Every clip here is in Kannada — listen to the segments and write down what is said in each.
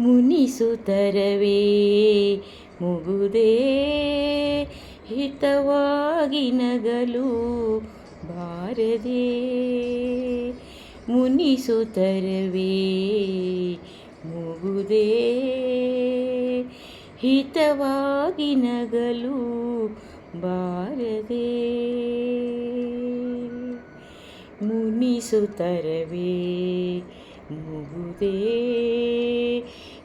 ಮುನಿಸುತ್ತರವೇ? ಮುಗುದೇ ಹಿತವಾಗಿ ನಗಲು ಬಾರದೆ ಮುನಿಸುತ್ತರವೇ? ಮುಗುದೇ ಹಿತವಾಗಿ ನಗಲು ಬಾರದೆ ಮುನಿಸುತ್ತರವೇ? ಮುಗುದೇ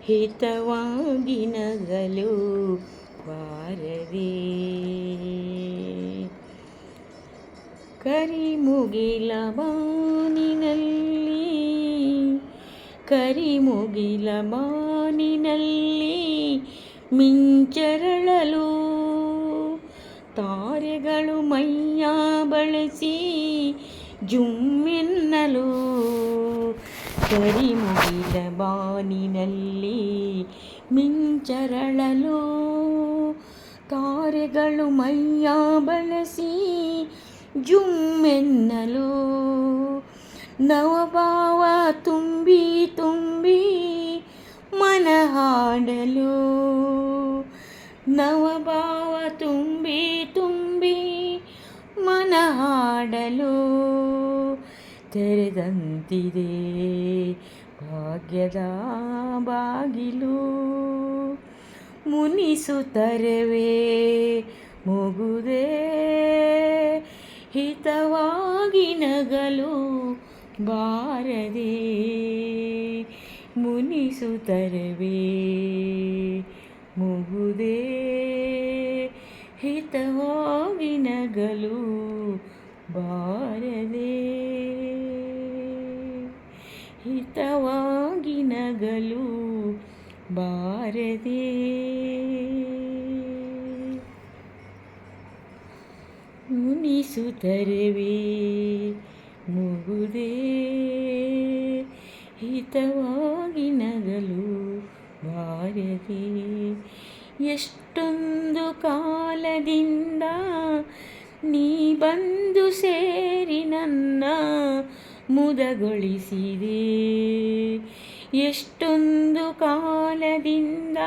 ಹಿತವಾಗಿ ನಗಲು ವಾರವೇ. ಕರಿಮುಗಿಲ ಬಾನಿನಲ್ಲಿ ಕರಿಮುಗಿಲ ಬಾನಿನಲ್ಲಿ ಮಿಂಚರಳಲು ತಾರೆಗಳು ಮೈಯ ಬಳಸಿ ಜುಮ್ಮೆನ್ನಲು ಕರಿಮುಗಿಲ ಬಾನಿನಲ್ಲಿ ಮಿಂಚರಳಲು ಕಾರ್ಯಗಳು ಮೈಯ ಬಳಸಿ ಜುಮ್ಮೆನ್ನಲು ನವಭಾವ ತುಂಬಿ ತುಂಬಿ ಮನ ಹಾಡಲು ನವಭಾವ ತುಂಬಿ ತುಂಬಿ ಮನ ಹಾಡಲು ತೆರೆದಂತಿದೆ. ಭಾಗ್ಯದ ಬಾಗಿಲು ಮುನಿಸುತ್ತರವೇ ಮುಗುದೇ ಹಿತವಾಗಿ ನಗಲು ಬಾರದೆ ಮುನಿಸುತ್ತರವೇ ಮುಗುದೇ ಹಿತವಾಗಿ ನಗಲು ಬಾರದೆ ನಗಲು ಬಾರದೆ. ಮುನಿಸುತ್ತರವೇ ಮುಗುದೇ. ಹಿತವಾಗಿ ನಗಲು ಬಾರದೆ. ಎಷ್ಟೊಂದು ಕಾಲದಿಂದ ನೀ ಬಂದು ಸೇರಿ ನನ್ನ ಮುದಗೊಳಿಸಿದೆ. ಎಷ್ಟೊಂದು ಕಾಲದಿಂದ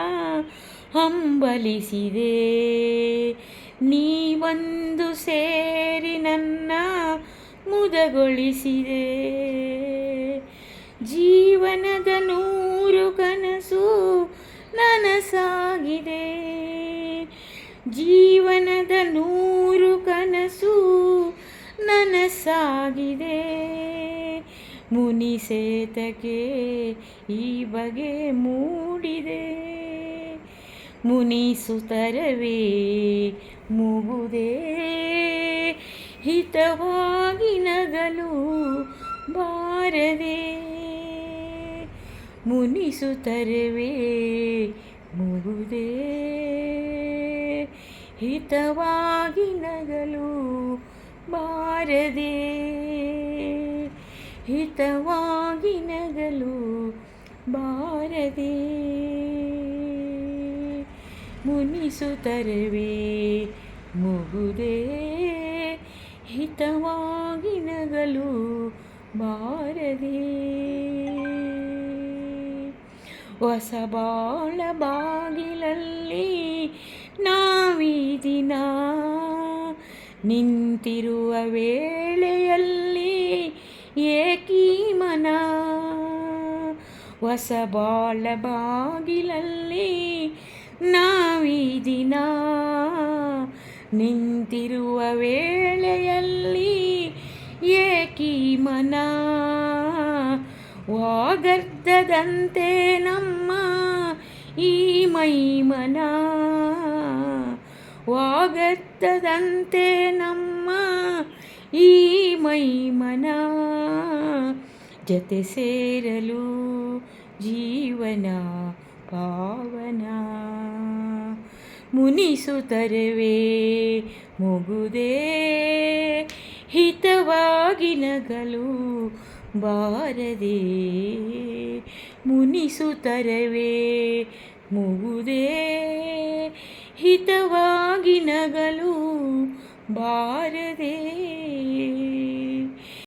ಹಂಬಲಿಸಿದೆ. ನೀವೊಂದು ಸೇರಿ ನನ್ನ ಮುದಗೊಳಿಸಿದೆ. ಜೀವನದ ನೂರು ಕನಸು ನನಸಾಗಿದೆ. ಜೀವನದ ನೂರು ಕನಸು ನನಸಾಗಿದೆ. ಮುನಿಸೇತಕ್ಕೆ ಈ ಬಗೆ ಮೂಡಿದೆ. ಮುನಿಸುತ್ತರವೇ ಮುಗುದೇ. ಹಿತವಾಗಿ ನಗಲು ಬಾರದೆ. ಮುನಿಸುತ್ತರವೇ ಮುಗುದೇ. ಹಿತವಾಗಿ ನಗಲು ಬಾರದೆ. ಹಿತವಾಗಿ ನಗಲು ಬಾರದೆ ಮುನಿಸುತ್ತರವೇ ಮುಗುದೇ ಹಿತವಾಗಿ ನಗಲು ಬಾರದೆ. ಹೊಸ ಬಾಳ ಬಾಗಿಲಲ್ಲಿ ನಾವೀ ದಿನ ನಿಂತಿರುವ ವೇಳೆಯಲ್ಲಿ ಏಕೀ ಮನ. ಹೊಸ ಬಾಳ ಬಾಗಿಲಲ್ಲಿ ನಾವೀ ದಿನ. ನಿಂತಿರುವ ವೇಳೆಯಲ್ಲಿ ಏಕಿ ಮನ. ವಾಗರ್ಧದಂತೆ ನಮ್ಮ ಈ ಮೈಮನ ವಾಗರ್ಧದಂತೆ ನಮ್ಮ ಈ ಮೈಮನ ಜತೆ ಸೇರಲು ಜೀವನ ಪಾವನ. ಮುನಿಸುತ್ತರವೇ ಮುಗುದೇ ಹಿತವಾಗಿ ನಗಲು ಬಾರದೆ. ಮುನಿಸುತ್ತರವೇ ಮುಗುದೇ ಹಿತವಾಗಿ ನಗಲು ಬಾರದೆ